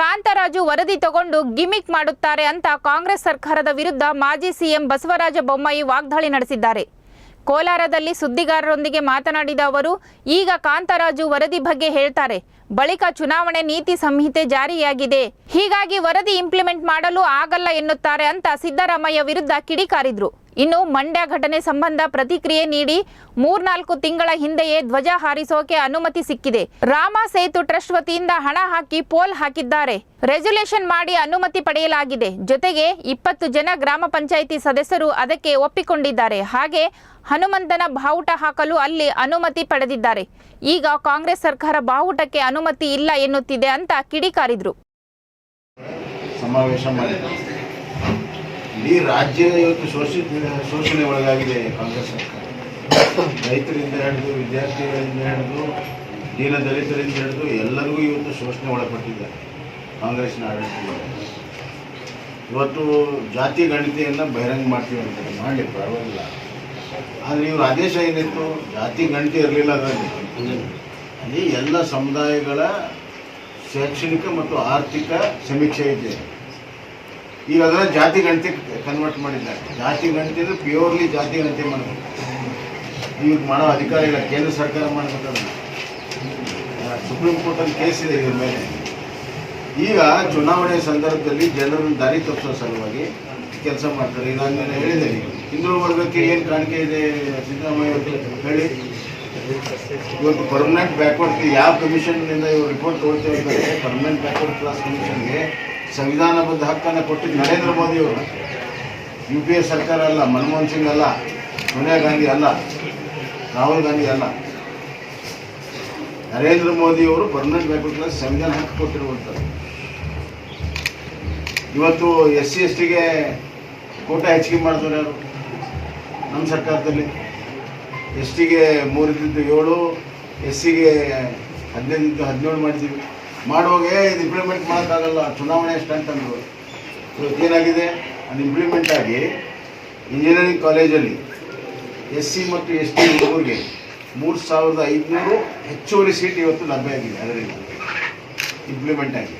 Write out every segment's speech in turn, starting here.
ಕಾಂತರಾಜು ವರದಿ ತಗೊಂಡು ಗಿಮಿಕ್ ಮಾಡುತ್ತಾರೆ ಅಂತ ಕಾಂಗ್ರೆಸ್ ಸರ್ಕಾರದ ವಿರುದ್ಧ ಮಾಜಿ ಸಿಎಂ ಬಸವರಾಜ ಬೊಮ್ಮಾಯಿ ವಾಗ್ದಾಳಿ ನಡೆಸಿದ್ದಾರೆ. ಕೋಲಾರದಲ್ಲಿ ಸುದ್ದಿಗಾರರೊಂದಿಗೆ ಮಾತನಾಡಿದ ಅವರು, ಈಗ ಕಾಂತರಾಜು ವರದಿ ಬಗ್ಗೆ ಹೇಳ್ತಾರೆ. ಬಳಿಕ ಚುನಾವಣೆ ನೀತಿ ಸಂಹಿತೆ ಜಾರಿಯಾಗಿದೆ. ಹೀಗಾಗಿ ವರದಿ ಇಂಪ್ಲಿಮೆಂಟ್ ಮಾಡಲು ಆಗಲ್ಲ ಎನ್ನುತ್ತಾರೆ ಅಂತ ಸಿದ್ದರಾಮಯ್ಯ ವಿರುದ್ಧ ಕಿಡಿಕಾರಿದ್ರು. ಇನ್ನು ಮಂಡ್ಯ ಘಟನೆ ಸಂಬಂಧ ಪ್ರತಿಕ್ರಿಯೆ ನೀಡಿ ಮೂರ್ನಾಲ್ಕು ತಿಂಗಳ ಹಿಂದೆಯೇ ಧ್ವಜ ಹಾರಿಸೋಕೆ ಅನುಮತಿ ಸಿಕ್ಕಿದೆ. ರಾಮ ಸೇತು ಟ್ರಸ್ಟ್ ವತಿಯಿಂದ ಹಣ ಹಾಕಿ ಪೋಲ್ ಹಾಕಿದ್ದಾರೆ. ರೆಸಲ್ಯೂಷನ್ ಮಾಡಿ ಅನುಮತಿ ಪಡೆಯಲಾಗಿದೆ. ಜೊತೆಗೆ ಇಪ್ಪತ್ತು ಜನ ಗ್ರಾಮ ಪಂಚಾಯಿತಿ ಸದಸ್ಯರು ಅದಕ್ಕೆ ಒಪ್ಪಿಕೊಂಡಿದ್ದಾರೆ. ಹಾಗೆ ಹನುಮಂತನ ಬಾವುಟ ಹಾಕಲು ಅಲ್ಲಿ ಅನುಮತಿ ಪಡೆದಿದ್ದಾರೆ. ಈಗ ಕಾಂಗ್ರೆಸ್ ಸರ್ಕಾರ ಬಾವುಟಕ್ಕೆ ಅನುಮತಿ ಇಲ್ಲ ಎನ್ನುತ್ತಿದೆ ಅಂತ ಕಿಡಿಕಾರಿದ್ರು. ಸಮಾವೇಶ ಮಾಡಿದ್ರು. ಇಡೀ ರಾಜ್ಯ ಇವತ್ತು ಶೋಷಿತ ಶೋಷಣೆ ಒಳಗಾಗಿದೆ ಕಾಂಗ್ರೆಸ್ ಸರ್ಕಾರ. ರೈತರಿಂದ ಹಿಡಿದು, ವಿದ್ಯಾರ್ಥಿಗಳಿಂದ ಹಿಡಿದು, ದೀನ ದಲಿತರಿಂದ ಹಿಡಿದು ಎಲ್ಲರಿಗೂ ಇವತ್ತು ಶೋಷಣೆ ಒಳಪಟ್ಟಿದ್ದಾರೆ ಕಾಂಗ್ರೆಸ್ನ ಆಡಳಿತದಲ್ಲಿ ಇವತ್ತು ಜಾತಿ ಗಣತಿಯನ್ನು ಬಹಿರಂಗ ಮಾಡ್ತೀವಿ ಅಂತ ಮಾಡಲಿ, ಪರವಾಗಿಲ್ಲ. ಆದರೆ ಇವ್ರ ಆದೇಶ ಏನಿತ್ತು? ಜಾತಿ ಗಣತಿ ಇರಲಿಲ್ಲ ಅದರಲ್ಲಿ. ಅಲ್ಲಿ ಎಲ್ಲ ಸಮುದಾಯಗಳ ಶೈಕ್ಷಣಿಕ ಮತ್ತು ಆರ್ಥಿಕ ಸಮೀಕ್ಷೆ ಇದೆ. ಈಗ ಅದನ್ನ ಜಾತಿ ಗಣತಿ ಕನ್ವರ್ಟ್ ಮಾಡಿದ್ದಾರೆ. ಜಾತಿ ಗಣತಿ ಅಂದ್ರೆ ಪ್ಯೂರ್ಲಿ ಜಾತಿ ಗಣತಿ ಮಾಡಬೇಕು. ಈಗ ಮಾಡೋ ಅಧಿಕಾರ ಇಲ್ಲ ಕೇಂದ್ರ ಸರ್ಕಾರ ಮಾಡಬೇಕಲ್ಲ. ಸುಪ್ರೀಂ ಕೋರ್ಟಲ್ಲಿ ಕೇಸ್ ಇದೆ ಇದ್ರ ಮೇಲೆ. ಈಗ ಚುನಾವಣೆ ಸಂದರ್ಭದಲ್ಲಿ ಜನರನ್ನು ದಾರಿ ತಪ್ಪಿಸೋ ಸಲುವಾಗಿ ಕೆಲಸ ಮಾಡ್ತಾರೆ. ನಾನು ಹೇಳಿದೆ ನೀವು. ಹಿಂದುಳಿದ ವರ್ಗಕ್ಕೆ ಏನು ಕಾಣಿಕೆ ಇದೆ ಸಿದ್ದರಾಮಯ್ಯ ಹೇಳಿ. ಇವತ್ತು ಪರ್ಮನೆಂಟ್ ಬ್ಯಾಕ್ವರ್ಡ್ ಯಾವ ಕಮಿಷನ್ನಿಂದ ಇವರು ರಿಪೋರ್ಟ್ ತಗೊಳ್ತೇವೆ ಅಂತಂದರೆ ಪರ್ಮನೆಂಟ್ ಬ್ಯಾಕ್ವರ್ಡ್ ಕ್ಲಾಸ್ ಕಮಿಷನ್ಗೆ ಸಂವಿಧಾನಬದ್ಧ ಹಕ್ಕನ್ನು ಕೊಟ್ಟಿದ್ದು ನರೇಂದ್ರ ಮೋದಿ ಅವರು. ಯು ಪಿ ಎ ಸರ್ಕಾರ ಅಲ್ಲ, ಮನಮೋಹನ್ ಸಿಂಗ್ ಅಲ್ಲ, ಸೋನಿಯಾ ಗಾಂಧಿ ಅಲ್ಲ, ರಾಹುಲ್ ಗಾಂಧಿ ಅಲ್ಲ. ನರೇಂದ್ರ ಮೋದಿ ಅವರು ಪರ್ಮನೆಂಟ್ ಬ್ಯಾಕ್ವರ್ಡ್ ಕ್ಲಾಸ್ ಸಂವಿಧಾನ ಹಕ್ಕು ಕೊಟ್ಟಿರುವಂಥದ್ದು. ಇವತ್ತು ಎಸ್ ಸಿ ಎಸ್ ಟಿಗೆ ಕೋಟ ಹೆಚ್ಚಿಗೆ ಮಾಡ್ತಾರೆ ಅವರು ನಮ್ಮ ಸರ್ಕಾರದಲ್ಲಿ. ಎಸ್ ಟಿಗೆ ಮೂರಿದ್ದು ಏಳು ಎಸ್ ಸಿಗೆ ಹದಿನೈದು, ಹದಿನೇಳು ಮಾಡಿದ್ದೀವಿ. ಮಾಡುವಾಗ ಇದು ಇಂಪ್ಲಿಮೆಂಟ್ ಮಾಡೋಕ್ಕಾಗಲ್ಲ, ಚುನಾವಣೆ ಎಷ್ಟು ಅಂದರು ಇವತ್ತು ಏನಾಗಿದೆ ಅದು ಇಂಪ್ಲಿಮೆಂಟ್ ಆಗಿ ಇಂಜಿನಿಯರಿಂಗ್ ಕಾಲೇಜಲ್ಲಿ ಎಸ್ ಸಿ ಮತ್ತು ಎಸ್ ಟಿ ಹುಡುಗರಿಗೆ ಮೂರು ಸಾವಿರದ ಐದುನೂರು ಹೆಚ್ಚುವರಿ ಸೀಟ್ ಇವತ್ತು ಲಭ್ಯ ಆಗಿದೆ ಅದರಿಂದ ಇಂಪ್ಲಿಮೆಂಟ್ ಆಗಿ.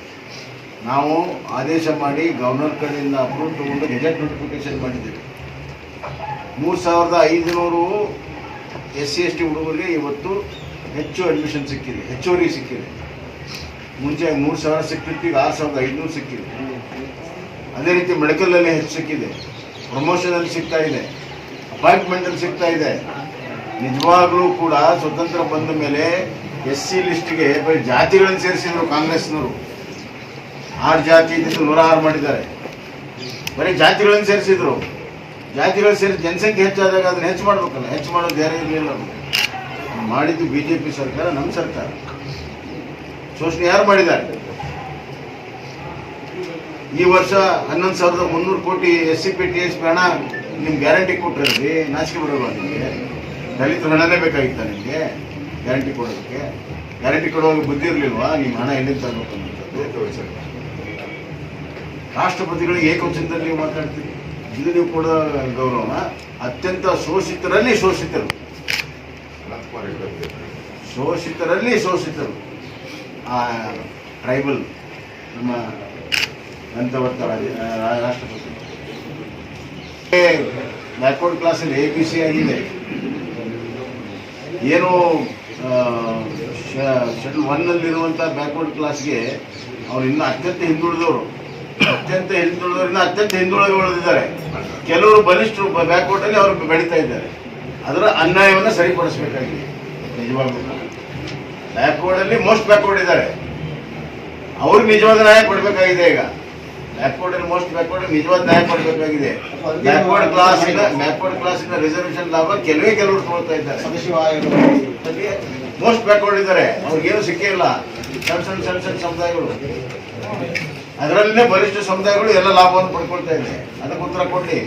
ನಾವು ಆದೇಶ ಮಾಡಿ ಗವರ್ನರ್ ಕಡೆಯಿಂದ ಅಪ್ರೂವ್ ತಗೊಂಡು ಗೆಜೆಟ್ ನೋಟಿಫಿಕೇಶನ್ ಮಾಡಿದ್ದೀವಿ. ಮೂರು ಸಾವಿರದ ಐದುನೂರು ಎಸ್ ಸಿ ಎಸ್ ಟಿ ಹುಡುಗರಿಗೆ ಇವತ್ತು ಹೆಚ್ಚು ಅಡ್ಮಿಷನ್ ಸಿಕ್ಕಿದೆ, ಹೆಚ್ಚುವರಿ ಸಿಕ್ಕಿದೆ. ಮುಂಚೆ ಮೂರು ಸಾವಿರ ಸಿಕ್ಕಿತ್ತು ಈಗ ಆರು ಸಾವಿರದ ಐದುನೂರು ಸಿಕ್ಕಿದೆ. ಅದೇ ರೀತಿ ಮೆಡಿಕಲಲ್ಲಿ ಹೆಚ್ಚು ಸಿಕ್ಕಿದೆ. ಪ್ರಮೋಷನಲ್ಲಿ ಸಿಗ್ತಾ ಇದೆ. ಅಪಾಯಿಂಟ್ಮೆಂಟಲ್ಲಿ ಸಿಗ್ತಾ ಇದೆ. ನಿಜವಾಗ್ಲೂ ಕೂಡ ಸ್ವತಂತ್ರ ಬಂದ ಮೇಲೆ ಎಸ್ ಸಿ ಲಿಸ್ಟ್ಗೆ ಬರೀ ಜಾತಿಗಳನ್ನು ಸೇರಿಸಿದ್ರು ಕಾಂಗ್ರೆಸ್ನವರು. ಆರು ಜಾತಿ ಇದ್ದಿದ್ದು ನೂರ ಆರು ಮಾಡಿದ್ದಾರೆ. ಬರೀ ಜಾತಿಗಳನ್ನು ಸೇರಿಸಿದ್ರು. ಜಾತಿಗಳು ಸೇರಿ ಜನಸಂಖ್ಯೆ ಹೆಚ್ಚಾದಾಗ ಅದನ್ನ ಹೆಚ್ಚು ಮಾಡಬೇಕಲ್ಲ ಹೆಚ್ಚು ಮಾಡೋದು ಬೇರೆ ಇರಲಿಲ್ಲ ಮಾಡಿದ್ದು ಬಿ ಜೆ ಪಿ ಸರ್ಕಾರ ನಮ್ಮ ಸರ್ಕಾರ. ಶೋಷಣೆ ಯಾರು ಮಾಡಿದ್ದಾರೆ? ಈ ವರ್ಷ ಹನ್ನೊಂದು ಸಾವಿರದ ಮುನ್ನೂರು ಕೋಟಿ S C P T S P ಹಣ ನಿಮ್ಗೆ ಗ್ಯಾರಂಟಿ ಕೊಟ್ಟಿರ್ರಿ ನಾಚಿಕೆ ಬರೋಲ್ಲ ನಿಮಗೆ? ದಲಿತ ಹಣನೇ ಬೇಕಾಗಿತ್ತ ನಿಮಗೆ? ಗ್ಯಾರಂಟಿ ಕೊಡೋದಕ್ಕೆ? ಗ್ಯಾರಂಟಿ ಕೊಡುವಾಗ ಬುದ್ಧಿ ಇರಲಿಲ್ವಾ? ನಿಮ್ಮ ಹಣ ಎಲ್ಲಿಂದ ತರಬೇಕು ಅನ್ನೋದು? ರಾಷ್ಟ್ರಪತಿಗಳಿಗೆ ಏಕವಚನದಲ್ಲಿ ನೀವು ನೀವು ಕೊಡೋ ಗೌರವನ ಅತ್ಯಂತ ಶೋಷಿತರಲ್ಲಿ ಶೋಷಿತರು. ಶೋಷಿತರಲ್ಲಿ ಶೋಷಿತರು. ಆ ಟ್ರೈಬಲ್ ನಮ್ಮ ನಂತವರ್ತ ರಾಷ್ಟ್ರಪತಿ. ಬ್ಯಾಕ್ವರ್ಡ್ ಕ್ಲಾಸಲ್ಲಿ ಎ ಬಿ ಸಿ ಆಗಿದೆ. ಏನು ಶೆಡ್ಯೂಲ್ ಒನ್ನಲ್ಲಿರುವಂಥ ಬ್ಯಾಕ್ವರ್ಡ್ ಕ್ಲಾಸ್ಗೆ ಅವ್ರು ಇನ್ನೂ ಅತ್ಯಂತ ಹಿಂದುಳಿದವರು. ಅತ್ಯಂತ ಹಿಂದುಳಿದವರಿಂದ ಅತ್ಯಂತ ಹಿಂದುಳಿದ ಉಳಿದಿದ್ದಾರೆ ಕೆಲವರು ಬಲಿಷ್ಠರು ಬ್ಯಾಕ್ವರ್ಡ್ ಅಲ್ಲಿ ಅವರು ಬೆಳೀತಾ ಇದ್ದಾರೆ. ಅದರ ಅನ್ಯಾಯವನ್ನು ಸರಿಪಡಿಸಬೇಕಾಗಿದೆ. ನಿಜವಾಗ್ಲೂ. ಬ್ಯಾಕ್ವರ್ಡ್ ಅಲ್ಲಿ ಮೋಸ್ಟ್ ಬ್ಯಾಕ್ವರ್ಡ್ ಇದ್ದಾರೆ. ಅವ್ರಿಗೆ ನಿಜವಾದ ನ್ಯಾಯ ಕೊಡಬೇಕಾಗಿದೆ ಈಗ. ಬ್ಯಾಕ್ವರ್ಡ್ ಅಲ್ಲಿ ಮೋಸ್ಟ್ ಬ್ಯಾಕ್ವರ್ಡ್ ನಿಜವಾದ ನ್ಯಾಯ ಕೊಡಬೇಕಾಗಿದೆ. ಬ್ಯಾಕ್ವರ್ಡ್ ಕ್ಲಾಸ್ ಬ್ಯಾಕ್ವರ್ಡ್ ಕ್ಲಾಸ್ ಇಂದ ರಿಸರ್ವೇಶನ್ ಲಾಭ ಕೆಲವೇ ಕೆಲವರು ತಗೊಳ್ತಾ ಇದ್ದಾರೆ. ಮೋಸ್ಟ್ ಬ್ಯಾಕ್ವರ್ಡ್ ಇದ್ದಾರೆ. ಅವ್ರಿಗೇನು ಸಿಕ್ಕೇ ಇಲ್ಲ. ಸಣ್ಣ ಸಣ್ಣ ಸಣ್ಣ ಸಣ್ಣ ಸಮುದಾಯಗಳು. ಅದರಲ್ಲೇ ಬಲಿಷ್ಠ ಸಮುದಾಯಗಳು ಎಲ್ಲ ಲಾಭವನ್ನು ಪಡ್ಕೊಳ್ತಾ ಇದೆ ಅದಕ್ಕೆ ಉತ್ತರ ಕೊಡ್ಲಿ.